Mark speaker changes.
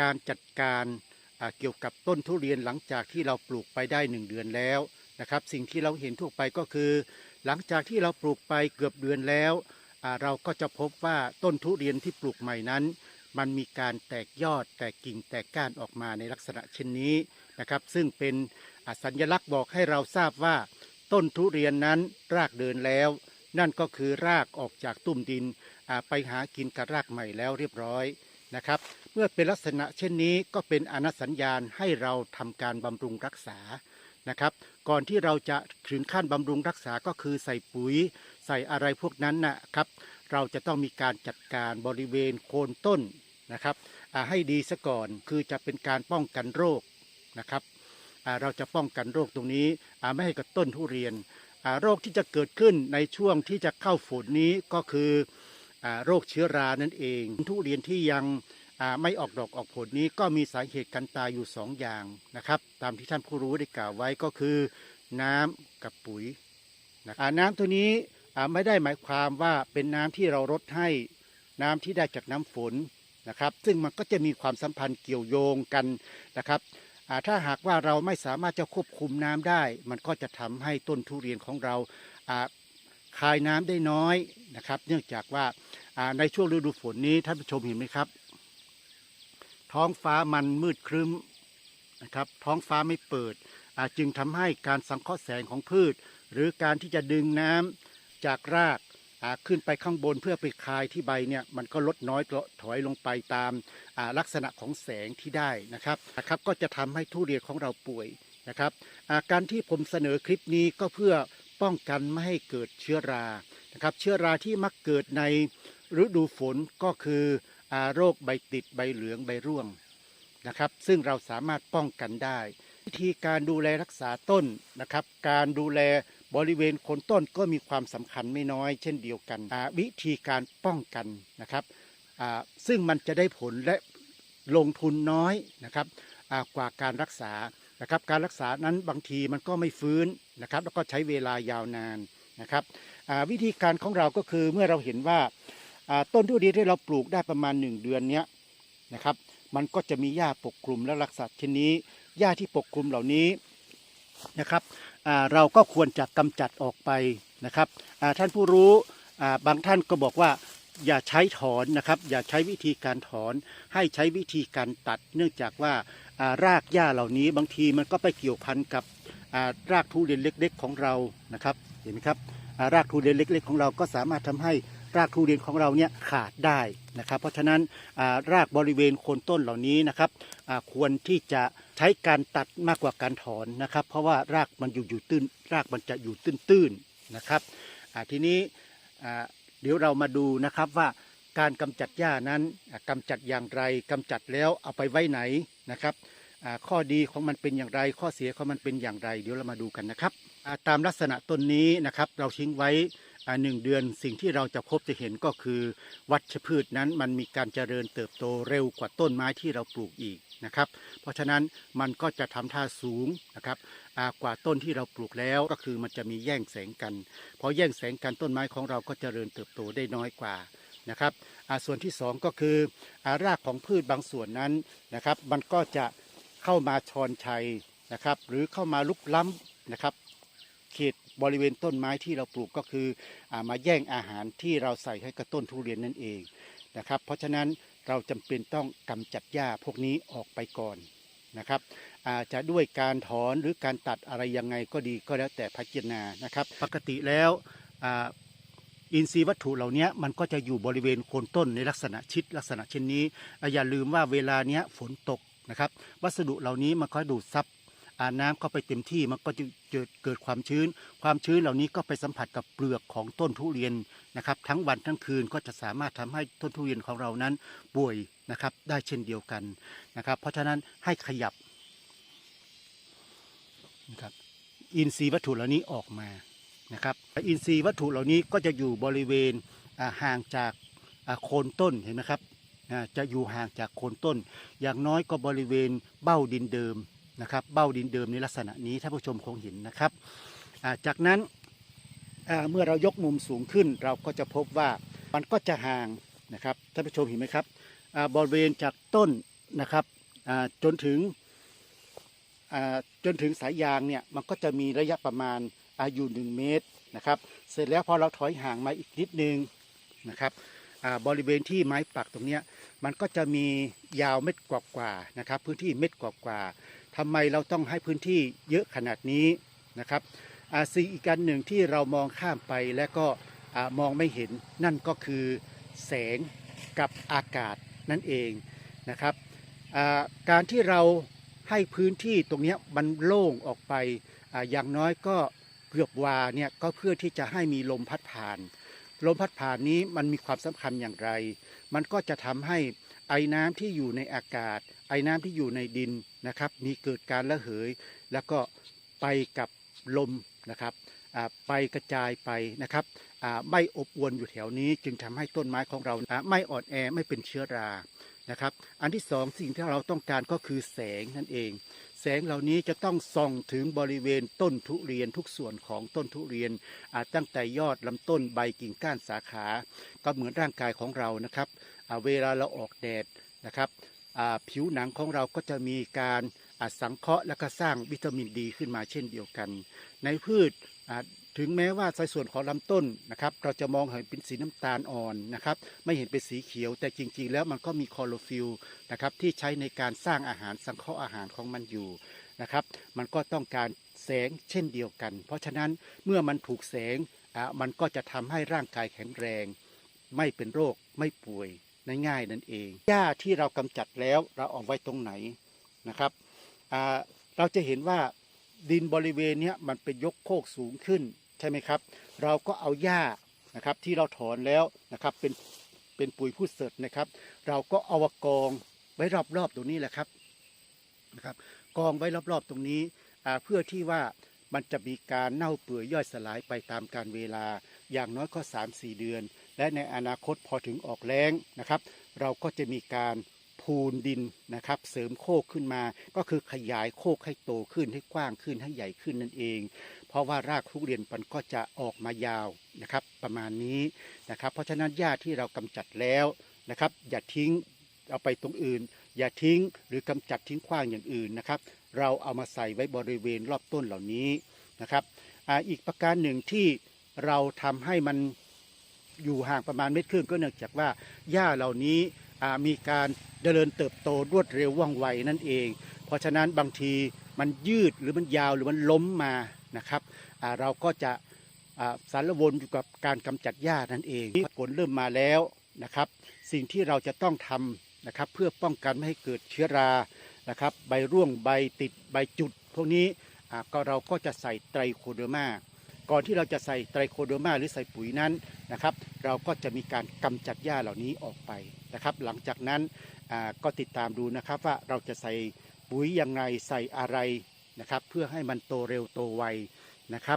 Speaker 1: การจัดการเกี่ยวกับต้นทุเรียนหลังจากที่เราปลูกไปได้หนึ่งเดือนแล้วนะครับ สิ่งที่เราเห็นทั่วไปก็คือ หลังจากที่เราปลูกไปเกือบเดือนแล้วเราก็จะพบว่าต้นทุเรียนที่ปลูกใหม่นั้น มันมีการแตกยอดแตกกิ่งแตกก้านออกมาในลักษณะเช่นนี้นะครับ ซึ่งเป็นสัญลักษณ์บอกให้เราทราบว่า ต้นทุเรียนนั้นรากเดินแล้ว นั่นก็คือรากออกจากตุ่มดินไปหากินกับรากใหม่แล้วเรียบร้อยนะครับ เมื่อเป็นลักษณะเช่นนี้ก็เป็นอนัสัญญาณให้เราทำการบำรุงรักษานะครับ ก่อนที่เราจะถึงขั้นบำรุงรักษาก็คือใส่ปุ๋ย ใส่อะไรพวกนั้นนะครับ เราจะต้องมีการจัดการบริเวณโคนต้นนะครับให้ดีซะก่อนคือจะเป็นการป้องกันโรคนะครับเราจะป้องกันโรคตรงนี้ไม่ให้กับต้นทุเรียนโรคที่จะเกิดขึ้นในช่วงที่จะเข้าฝนนี้ก็คือโรคเชื้อรานั่นเอง ทุเรียนที่ยัง ไม่ออกดอกออกผลนี้ก็มีสาเหตุการตายอยู่สองอย่างนะครับ ตามที่ท่านผู้รู้ได้กล่าวไว้ก็คือน้ำกับปุ๋ยนะน้ำตัวนี้ไม่ได้หมายความว่าเป็นน้ำที่เรารดให้น้ำที่ได้จากน้ำฝนนะครับ ซึ่งมันก็จะมีความสัมพันธ์เกี่ยวโยงกันนะครับถ้าหากว่าเราไม่สามารถจะควบคุมน้ำได้ มันก็จะทำให้ต้นทุเรียนของเราอ่าคายน้ำได้น้อยนะครับ เนื่องจากว่าอ่าในช่วงฤดูฝนนี้ท่านผู้ชมเห็นไหมครับ ท้องฟ้ามันมืดครึ้มนะครับ ท้องฟ้าไม่เปิด อาจึงทำให้การสังเคราะห์แสงของพืช หรือการที่จะดึงน้ำจากรากาขึ้นไปข้างบนเพื่อไปคายที่ใบเนี่ยมันก็ลดน้อยถอยลงไปตามาลักษณะของแสงที่ได้นะครับนะครับ ก็จะทำให้ทุเรียนของเราป่วยนะครับาการที่ผมเสนอคลิปนี้ก็เพื่อป้องกันไม่ให้เกิดเชื้อรานะครับ เชื้อราที่มักเกิดในฤดูฝนก็คือ โรคใบติดใบเหลืองใบร่วงนะครับ ซึ่งเราสามารถป้องกันได้ วิธีการดูแลรักษาต้นนะครับ การดูแลบริเวณโคนต้นก็มีความสำคัญไม่น้อย เช่นเดียวกันวิธีการป้องกันนะครับซึ่งมันจะได้ผลและลงทุนน้อยนะครับกว่าการรักษานะครับ การรักษานั้นบางทีมันก็ไม่ฟื้นนะครับ แล้วก็ใช้เวลายาวนานนะครับวิธีการของเราก็คือเมื่อเราเห็นว่า ต้นทุเรียนที่เราปลูกได้ประมาณ 1 เดือนเนี้ยนะครับ มันก็จะมีหญ้าปกคลุมและรักษาชนนี้หญ้าที่ปกคลุมเหล่านี้นะครับเราก็ควรจะกำจัดออกไปนะครับท่านผู้รู้บางท่านก็บอกว่าอย่าใช้ถอนนะครับ อย่าใช้วิธีการถอน ให้ใช้วิธีการตัด เนื่องจากว่ารากหญ้าเหล่านี้บางทีมันก็ไปเกี่ยวพันกับรากทุเรียนเล็ก ๆ ของเรานะครับเห็นไหมครับ รากทุเรียนเล็ก ๆ ของเราก็สามารถทำให้รากทุเรียนของเราเนี่ยขาดได้นะครับ เพราะฉะนั้นรากบริเวณโคนต้นเหล่านี้นะครับควรที่จะใช้การตัดมากกว่าการถอนนะครับ เพราะว่ารากมันอยู่อยู่ตื้น รากมันจะอยู่ตื้นๆนะครับทีนี้เดี๋ยวเรามาดูนะครับว่าการกำจัดหญ้านั้นอ่ากำจัดอย่างไรกำจัดแล้วเอาไปไว้ไหนนะครับ ข้อดีของมันเป็นอย่างไร ข้อเสียของมันเป็นอย่างไร เดี๋ยวเรามาดูกันนะครับตามลักษณะต้นนี้นะครับ เราทิ้งไว้หนึ่งเดือนสิ่งที่เราจะพบจะเห็นก็คือ วัชพืชนั้นมันมีการเจริญเติบโตเร็วกว่าต้นไม้ที่เราปลูกอีกนะครับ เพราะฉะนั้นมันก็จะทำท่าสูงนะครับกว่าต้นที่เราปลูกแล้วก็คือมันจะมีแย่งแสงกันพอแย่งแสงกันต้นไม้ของเราก็เจริญเติบโตได้น้อยกว่านะครับส่วนที่สองก็คืออารากของพืชบางส่วนนั้นนะครับ มันก็จะ เข้ามาชอนชัยนะครับ หรือเข้ามาลุกล้ำนะครับ เขตบริเวณต้นไม้ที่เราปลูกก็คืออามาแย่งอาหารที่เราใส่ให้กับต้นทุเรียนนั่นเองนะครับ เพราะฉะนั้นเราจำเป็นต้องกำจัดหญ้าพวกนี้ออกไปก่อนนะครับอาจจะด้วยการถอนหรือการตัดอะไรยังไงก็ดีก็แล้วแต่พิจารณานะครับ ปกติแล้วอินทรีย์วัตถุเหล่านี้มันก็จะอยู่บริเวณโคนต้นในลักษณะชิดลักษณะเช่นนี้อ่าอย่าลืมว่าเวลาเนี้ยฝนตก นะครับ วัสดุเหล่านี้มันค่อยดูดซับอาน้ำเข้าไปเต็มที่มันก็จะเกิดความชื้น ความชื้นเหล่านี้ก็ไปสัมผัสกับเปลือกของต้นทุเรียนนะครับ ทั้งวันทั้งคืนก็จะสามารถทำให้ต้นทุเรียนของเรานั้นป่วยนะครับได้เช่นเดียวกันนะครับ เพราะฉะนั้นให้ขยับนะครับอินทรีย์วัตถุเหล่านี้ออกมานะครับอินทรีย์วัตถุเหล่านี้ก็จะอยู่บริเวณห่างจากโคนต้นเห็นไหมครับ จะอยู่ห่างจากโคนต้น อย่างน้อยก็บริเวณเบ้าดินเดิมนะครับ เบ้าดินเดิมในลักษณะนี้ท่านผู้ชมคงเห็นนะครับาจากนั้นเมื่อเรายกมุมสูงขึ้น เราก็จะพบว่ามันก็จะห่างนะครับท่านผู้ชมเห็นไหมครับบริเวณจากต้นนะครับจนถึงจนถึงสายยางเนี่ยมันก็จะมีระยะประมาณอายุหนึ่งเมตรนะครับ เสร็จแล้วพอเราถอยห่างมาอีกนิดนึงนะครับ บริเวณที่ไม้ปักตรงนี้มันก็จะมียาวเม็ดกว่าๆนะครับ พื้นที่เม็ดกว่าๆทำไมเราต้องให้พื้นที่เยอะขนาดนี้นะครับอาสิ่งอีกการหนึ่งที่เรามองข้ามไปและก็อมองไม่เห็นนั่นก็คือแสงกับอากาศนั่นเองนะครับการที่เราให้พื้นที่ตรงนี้มันโล่งออกไปออย่างน้อยก็เกือบวาเนี่ยก็เพื่อที่จะให้มีลมพัดผ่าน ลมพัดผ่านนี้มันมีความสำคัญอย่างไร มันก็จะทำให้ไอ้น้ำที่อยู่ในอากาศ ไอ้น้ำที่อยู่ในดินนะครับ มีเกิดการระเหย แล้วก็ไปกับลมนะครับไปกระจายไปนะครับไม่อบอวนอยู่แถวนี้ จึงทำให้ต้นไม้ของเราไม่อ่อนแอไม่เป็นเชื้อรา นะครับ อันที่สองสิ่งที่เราต้องการก็คือแสงนั่นเอง แสงเหล่านี้จะต้องส่องถึงบริเวณต้นทุเรียนทุกส่วนของต้นทุเรียนอ่าตั้งแต่ยอดลำต้นใบกิ่งก้านสาขา ก็เหมือนร่างกายของเรานะครับ เวลาเราออกแดดนะครับผิวหนังของเราก็จะมีการสังเคราะห์และก็สร้างวิตามินดีขึ้นมาเช่นเดียวกัน ในพืช ถึงแม้ว่าสัดส่วนของลำต้นนะครับเราจะมองเห็นเป็นสีน้ำตาลอ่อนนะครับไม่เห็นเป็นสีเขียว แต่จริงๆ แล้วมันก็มีคลอโรฟิลล์นะครับที่ใช้ในการสร้างอาหารสังเคราะห์อาหารของมันอยู่นะครับมันก็ต้องการแสงเช่นเดียวกัน เพราะฉะนั้นเมื่อมันถูกแสงอะมันก็จะทำให้ร่างกายแข็งแรง ไม่เป็นโรคไม่ป่วยง่ายๆนั่นเองหญ้าที่เรากำจัดแล้วเราเอาไว้ตรงไหนนะครับอ่าเราจะเห็นว่าดินบริเวณนี้มันเป็นยกโคกสูงขึ้น ใช่ไหมครับ เราก็เอาหญ้านะครับที่เราถอนแล้วนะครับเป็นเป็นปุ๋ยพืชเสดนะครับ เราก็เอากองไว้รอบๆตรงนี้แหละครับนะครับ กองไว้รอบๆตรงนี้เพื่อที่ว่ามันจะมีการเน่าเปื่อยย่อยสลายไปตามการเวลา อย่างน้อยก็ 3-4 เดือน และในอนาคตพอถึงออกแล้งนะครับ เราก็จะมีการพูนดินนะครับ เสริมโคกขึ้นมา ก็คือขยายโคกให้โตขึ้นให้กว้างขึ้นให้ใหญ่ขึ้นนั่นเอง เพราะว่ารากทุเรียนมันก็จะออกมายาวนะครับ ประมาณนี้นะครับ เพราะฉะนั้นหญ้าที่เรากำจัดแล้วนะครับ อย่าทิ้งเอาไปตรงอื่น อย่าทิ้งหรือกำจัดทิ้งขว้างอย่างอื่นนะครับ เราเอามาใส่ไว้บริเวณรอบต้นเหล่านี้นะครับอาอีกประการหนึ่งที่เราทำให้มันอยู่ห่างประมาณเมตรครึ่งก็เนื่องจากว่าหญ้าเหล่านี้อ่ามีการเจริญเติบโตรวดเร็วว่องไวนั่นเอง เพราะฉะนั้นบางทีมันยืดหรือมันยาวหรือมันล้มมา นะครับเราก็จะสารวนอยู่กับการกำจัดหญ้านั่นเองผลเริ่มมาแล้วนะครับ สิ่งที่เราจะต้องทำนะครับ เพื่อป้องกันไม่ให้เกิดเชื้อรานะครับ ใบร่วงใบติดใบจุด พวกนี้ก็เราก็จะใส่ไตรโคเดอร์มาก่อนที่เราจะใส่ไตรโคเดอร์มาหรือใส่ปุ๋ยนั้นนะครับ เราก็จะมีการกำจัดหญ้าเหล่านี้ออกไปนะครับ หลังจากนั้นก็ติดตามดูนะครับว่าเราจะใส่ปุ๋ยยังไงใส่อะไร นะครับ เพื่อให้มันโตเร็วโตไวนะครับ